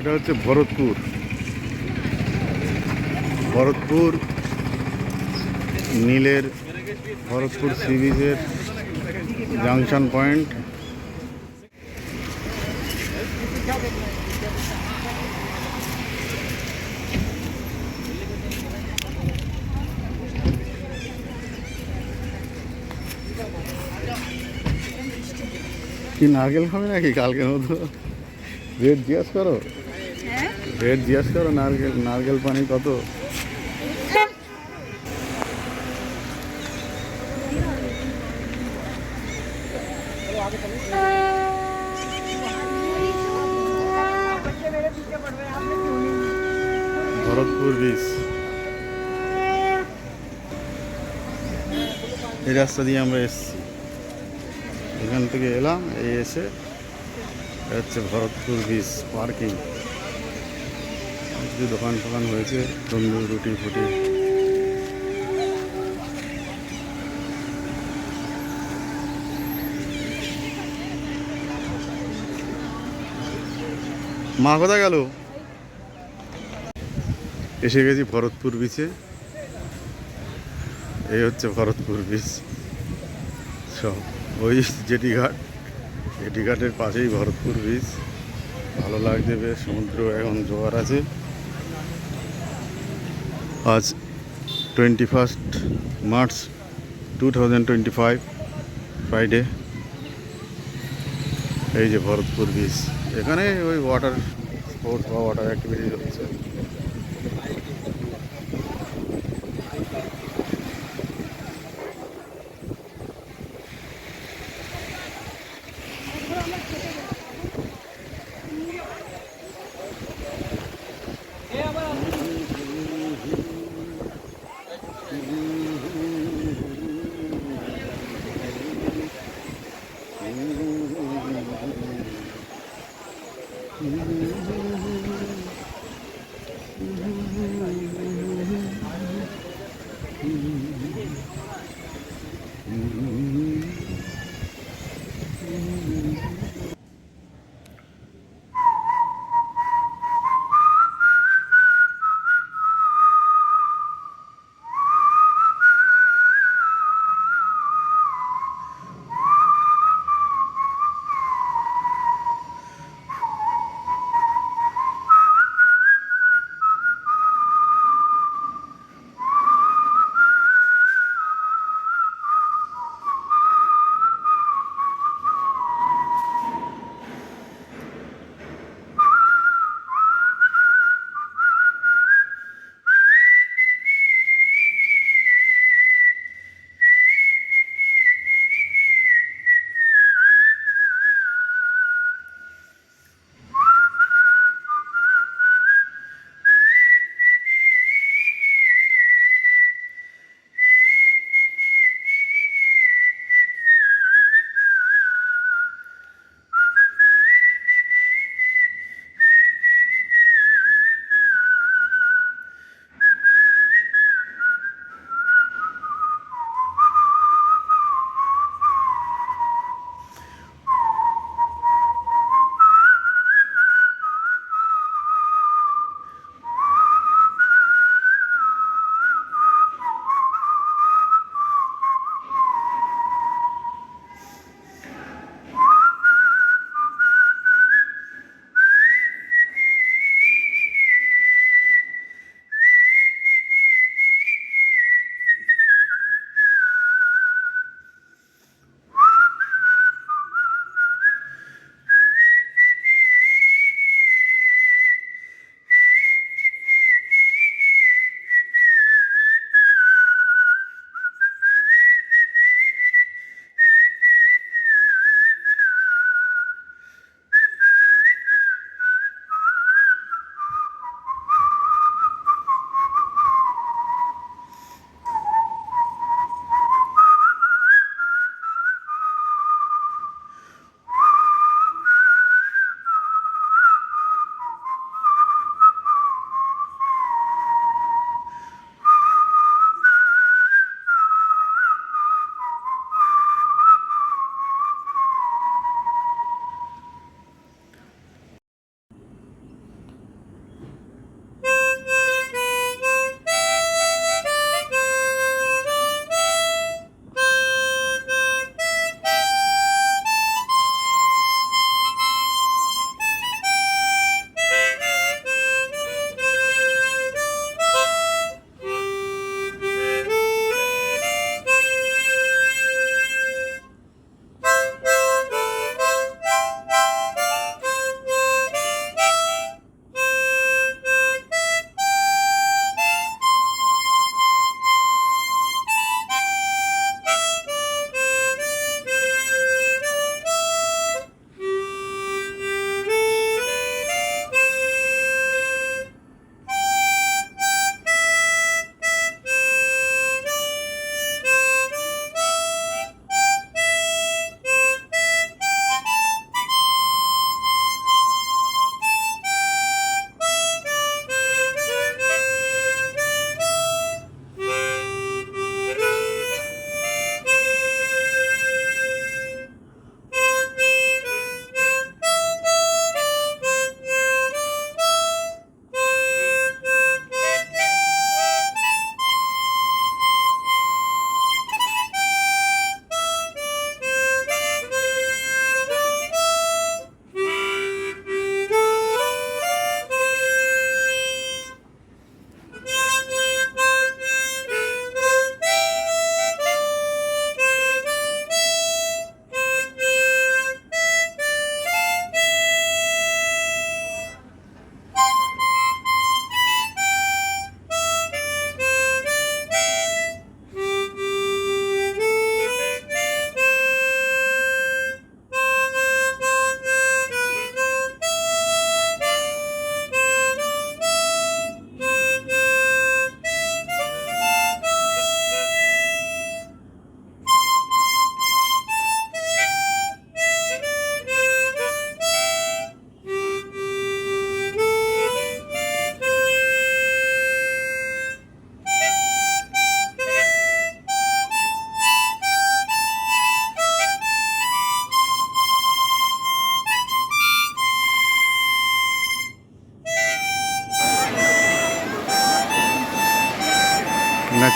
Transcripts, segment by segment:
এটা হচ্ছে ভরতপুর। ভরতপুর, নীলের ভরতপুর সি বিচের জাংশন পয়েন্ট কি নারকেল খাবে নাকি কালকের মতো রেট জিজ্ঞেস করো। রেট জিজ্ঞেস করো, নারকেল নারকেল পানি কত? ভরতপুর বিচ এই রাস্তা দিয়ে আমরা এসেছি। এখান থেকে এলাম, এই এসে হচ্ছে ভরতপুর বিচ পার্কিং কিছু দোকান ফোকান হয়েছে, তন্দুর, রুটি ফুটি। মা কোথায় গেল? এসে গেছি ভরতপুর বিচে এই হচ্ছে ভরতপুর বিচ সব, ওই জেটি ঘাট জেটি ঘাটের পাশেই ভরতপুর বিচ ভালো লাগছে বেশ, সমুদ্র এখন জোয়ার আছে। আজ twenty first March two thousand twenty five Friday এই যে ভরতপুর বিচ এখানে ওই ওয়াটার স্পোর্টস বা ওয়াটার অ্যাক্টিভিটি হচ্ছে।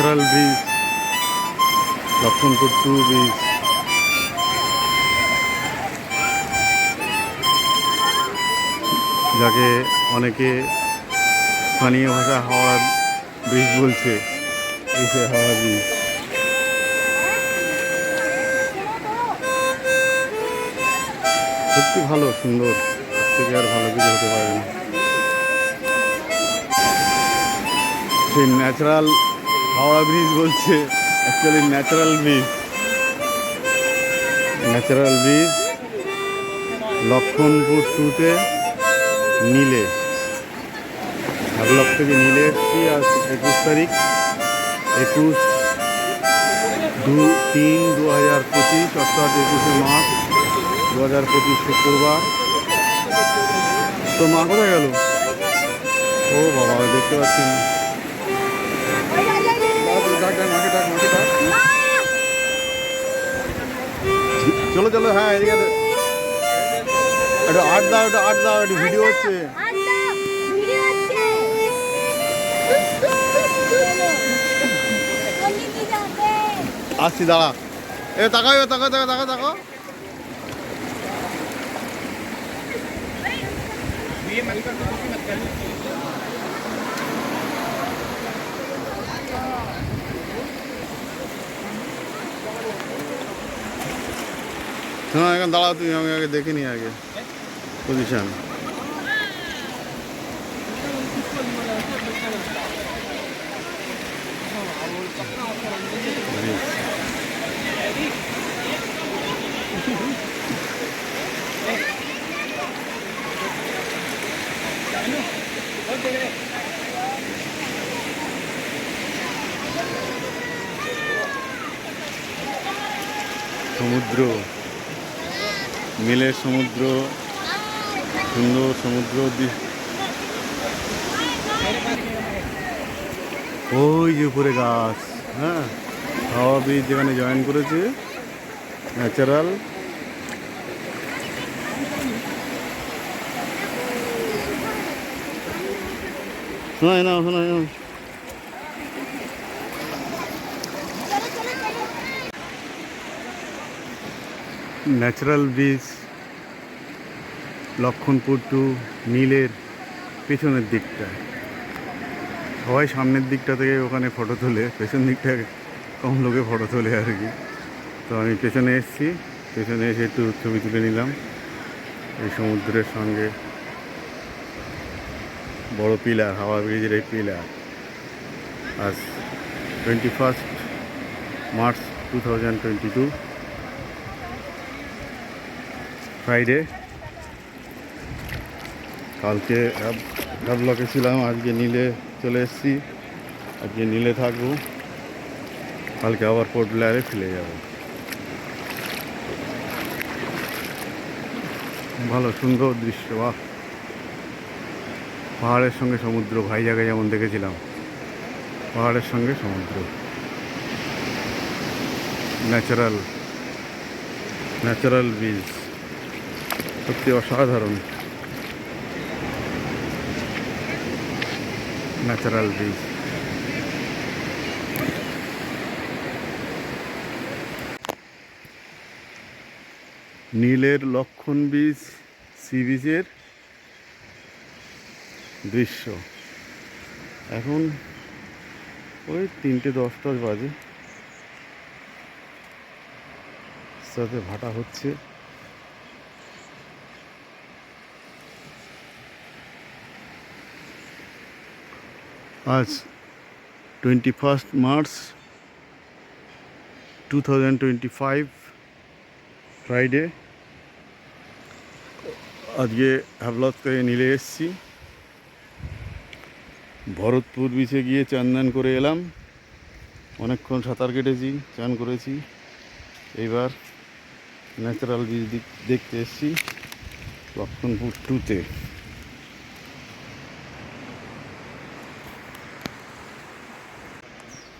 ন্যাচারাল বীজ লক্ষণপুর টু বীজ যাকে অনেকে স্থানীয় ভাষা হাওড়া ব্রিজ বলছে এই সে হাওড়া ব্রিজ সত্যি ভালো, সুন্দর। থেকে আর ভালো কিছু হতে পারে না। সেই ন্যাচারাল হাওড়া ব্রিজ বলছে actually natural bridge natural bridge Laxmanpur টুতে নীলে। হাবলক থেকে নীলে এসছি আজ একুশ তারিখ, একুশ দু, তিন দু হাজার পঁচিশ, অর্থাৎ একুশে মার্চ দু হাজার পঁচিশ শুক্রবার। তো মা কোথায় গেল? ও বাবা, দেখতে পাচ্ছি না। চলো চলো হ্যাঁ এদিকে। একটু আট দাও একটু আট দাও একটু ভিডিও হচ্ছে। আসছি দাঁড়া। এ তাকাও এ তাকাও তাকাও তাকাও তাকাও। হ্যাঁ এখন দাঁড়াও তুমি আমি আগে দেখে নি আগে পজিশন সমুদ্র। মিলের সমুদ্র, সুন্দর সমুদ্র ওই যে উপরে গাছ হ্যাঁ? হাওয়া ব্রিজ যেখানে জয়েন করেছে, ন্যাচারাল। শোনায় না শোনায় না ন্যাচারাল ব্রিজ লক্ষণপুর টু নীলের পেছনের দিকটা। সবাই সামনের দিকটা থেকে ওখানে ফটো তোলে, পেছন দিকটা কম লোকে ফটো তোলে আর কি। তো আমি পেছনে এসেছি, পেছনে এসে একটু ছবি তুলে নিলাম। এই সমুদ্রের সঙ্গে বড় পিলার, হাওয়া ব্রিজের এই পিলার। আজ twenty first March two thousand twenty two Friday কালকে ব্লকে ছিলাম, আজকে নীলে চলে এসেছি। আজকে নীলে থাকব। কালকে আবার পোর্ট ব্লেয়ারে ফিরে যাব। ভালো, সুন্দর দৃশ্য, বাহ। পাহাড়ের সঙ্গে সমুদ্র, ভাই জায়গায় যেমন দেখেছিলাম, পাহাড়ের সঙ্গে সমুদ্র। ন্যাচারাল ন্যাচারাল বীজ সত্যি অসাধারণ। ন্যাচারাল বীজ নীলের লক্ষণ বীজ, সি বিচের দৃশ্য। এখন ওই তিনটে দশ বাজে। সাথে ভাটা হচ্ছে। আজ twenty first March two thousand twenty five Friday আজকে হাবলত থেকে নিলে এসেছি। ভরতপুর বিচে গিয়ে চান করে এলাম। অনেকক্ষণ সাঁতার কেটেছি, চান করেছি। এইবার ন্যাচারাল দিক- দেখতে এসেছি লক্ষণপুর টুতে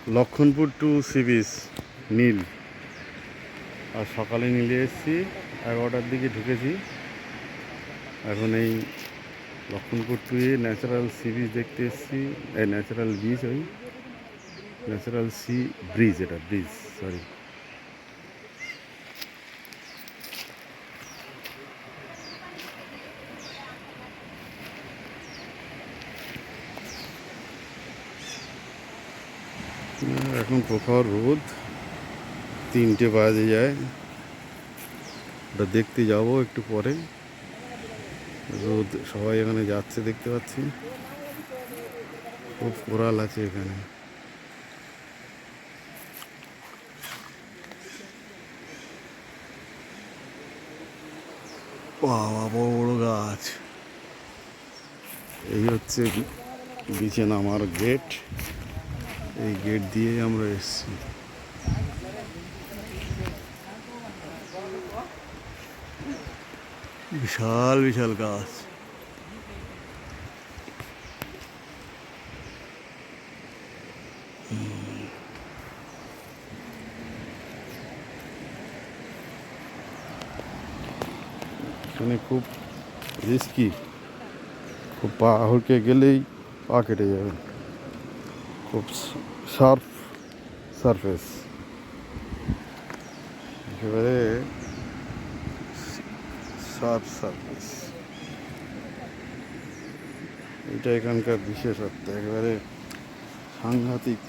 Laxmanpur two sea beach Neil. আর সকালে নীলে এসেছি, এগারোটার দিকে ঢুকেছি। এখন এই লক্ষণপুর টুয়ে ন্যাচারাল সি বিচ দেখতে এসেছি, এই ন্যাচারাল বিচ ওই ন্যাচারাল সি ব্রিজ এটা ব্রিজ সরি এখন প্রখর রোদ, তিনটে বাজে যায়। ওটা দেখতে যাব একটু পরে। রোদ, সবাই এখানে যাচ্ছে দেখতে পাচ্ছি। খুব কোরাল আছে এখানে। বাবা, বড় বড় গাছ। এই হচ্ছে বিছে নামার গেট। এই গেট দিয়ে আমরা এসেছি। বিশাল বিশাল গাছ। এখানে খুব রিস্কি খুব পা হড়কে গেলেই পা কেটে যাবে। খুব শার্প সারফেস। একেবারে শার্প সারফেস। এটা এখানকার বিশেষত্ব। একেবারে সাংঘাতিক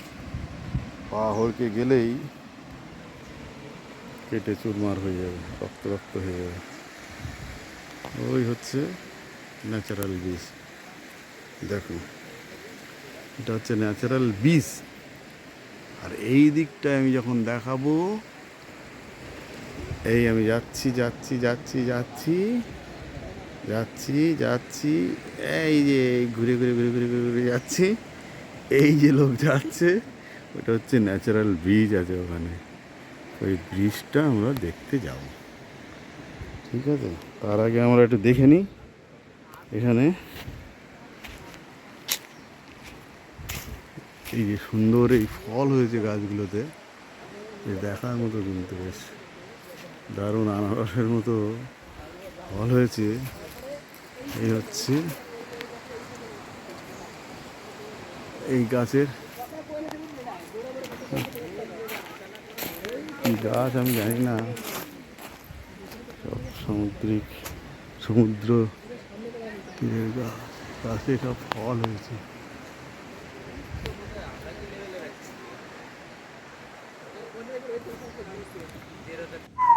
পা হড়কে গেলেই কেটে চুরমার হয়ে যাবে রক্ত রক্ত হয়ে যাবে। ওই হচ্ছে ন্যাচারাল বীজ দেখুন, এটা হচ্ছে ন্যাচারাল বীজ আর এই দিকটায় আমি যখন দেখাবো, এই আমি যাচ্ছি যাচ্ছি যাচ্ছি যাচ্ছি যাচ্ছি যাচ্ছি, এই যে ঘুরে ঘুরে ঘুরে ঘুরে ঘুরে ঘুরে যাচ্ছি, এই যে লোক যাচ্ছে, ওটা হচ্ছে ন্যাচারাল ব্রিজ আছে ওখানে। ওই ব্রিজটা আমরা দেখতে যাব। ঠিক আছে? তার আগে আমরা একটু দেখে নিই। এখানে এই যে সুন্দর এই ফল হয়েছে গাছগুলোতে, এই দেখার মতো কিন্তু বেশ দারুণ আনারসের মতো ফল হয়েছে। এই হচ্ছে এই গাছের গাছ আমি জানি না। সব সামুদ্রিক সমুদ্র গাছ, গাছে সব ফল হয়েছে। Спасибо.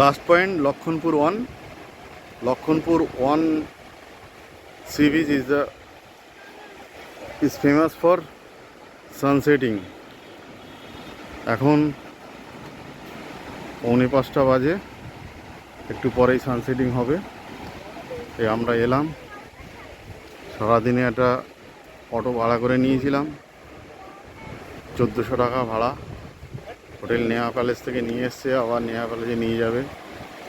Last point Laxmanpur one Laxmanpur one sea beach is the is famous for sunsetting এখন পৌনে পাঁচটা বাজে, একটু পরেই সানসেটিং হবে। এই আমরা এলাম। সারাদিনে একটা অটো ভাড়া করে নিয়েছিলাম। চোদ্দোশো টাকা ভাড়া। হোটেল নেহা প্যালেস থেকে নিয়ে এসছে, আবার নেহা প্যালেসে নিয়ে যাবে।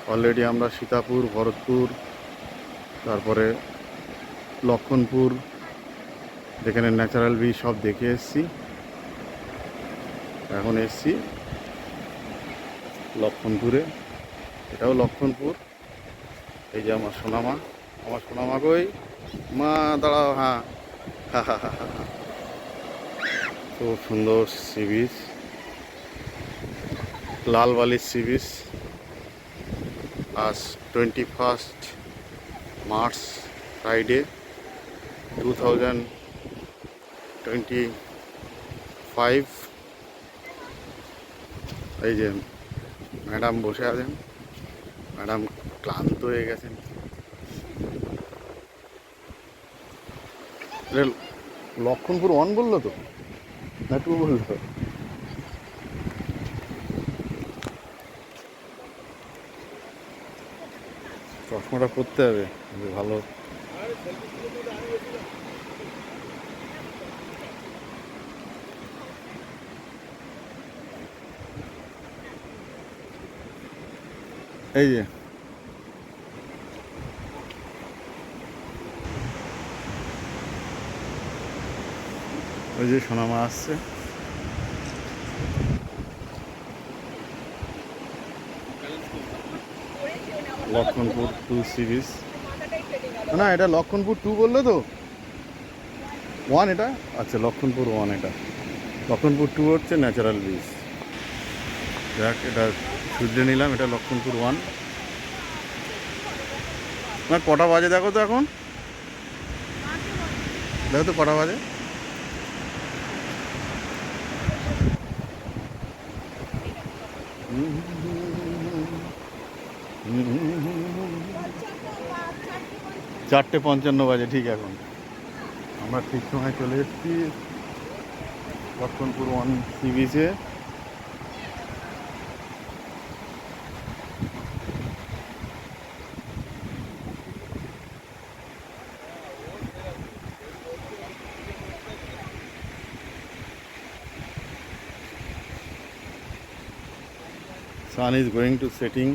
অলরেডি আমরা সীতাপুর, ভরতপুর, তারপরে লক্ষণপুর, যেখানে ন্যাচারাল বীজ সব দেখে এসছি। এখন এসছি লক্ষণপুরে। এটাও লক্ষণপুর। এই যে আমার সোনামা। আমার সোনামা কই? মা, দাঁড়াও হ্যাঁ। হা হা হা হা খুব সুন্দর সি বিচ লাল বালির সি বিচ আজ twenty first March Friday two thousand twenty five এই যে ম্যাডাম বসে আছেন। ম্যাডাম ক্লান্ত হয়ে গেছেন। লক্ষণপুর ওয়ান বলল তো? না টু বলল। চশমাটা পরতে হবে ভালো। এই যে। ওই যে সোনামা আসছে। লক্ষণপুর টু সিরিজ। না এটা লক্ষণপুর টু বলল তো? ওয়ান এটা? আচ্ছা লক্ষণপুর ওয়ান এটা। লক্ষণপুর টু হচ্ছে ন্যাচারাল বীজ দেখ এটা সূর্যে নিলাম এটা লক্ষণপুর ওয়ান। না কটা বাজে দেখো তো এখন? দেখো তো কটা বাজে। চারটে পঞ্চান্ন বাজে, ঠিক এখন। আমরা ঠিক সময় চলে এসেছি লক্ষণপুর ওয়ান সি বিচে sun is going to setting.